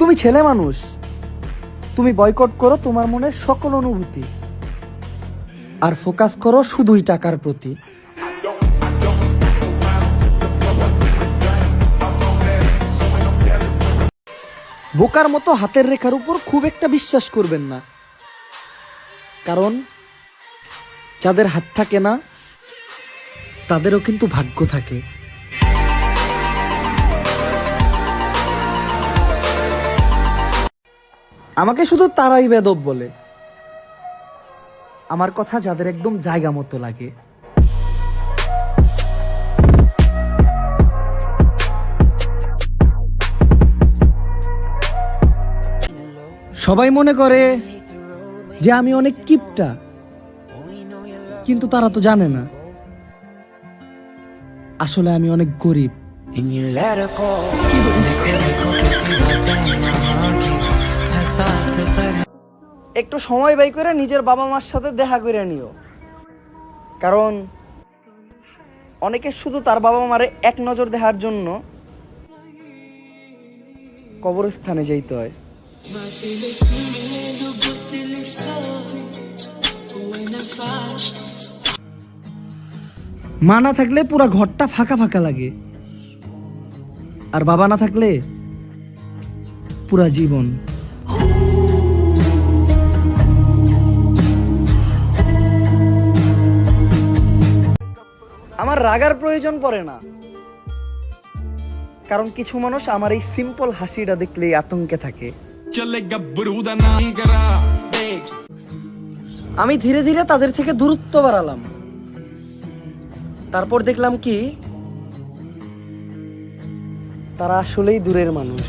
তুমি ছেলে মানুষ। তুমি বয়কট করো তোমার মনের সকল অনুভূতি। আর ফোকাস করো শুধুই টাকার প্রতি। বোকার মতো হাতের রেখার উপর খুব একটা বিশ্বাস করবেন না। কারণ যাদের হাত থাকে না, তাদেরও কিন্তু ভাগ্য থাকে। আমাকে শুধু তারাই বেদব বলে। আমার কথা যাদের একদম জায়গা মতো লাগে। সবাই মনে করে যে আমি অনেক কিপটা কিন্তু তারা তো জানে না। আসলে আমি অনেক গরিব। একটু সময় ব্যয় করে নিজের বাবা মার সাথে দেখা করে নিও। কারণ অনেকে শুধু তার বাবা মারে এক নজর দেখার জন্য কবরস্থানে যাইতে হয়। মা না থাকলে পুরো ঘরটা ফাঁকা ফাঁকা লাগে। আর বাবা না থাকলে পুরা জীবন আমার রাগার প্রয়োজন পড়ে না। কারণ কিছু মানুষ আমার এই সিম্পল হাসিটা দেখলেই আতঙ্কে থাকে। আমি ধীরে ধীরে তাদের থেকে দূরত্ব বাড়ালাম। তারপর দেখলাম কি তারা আসলেই দূরের মানুষ।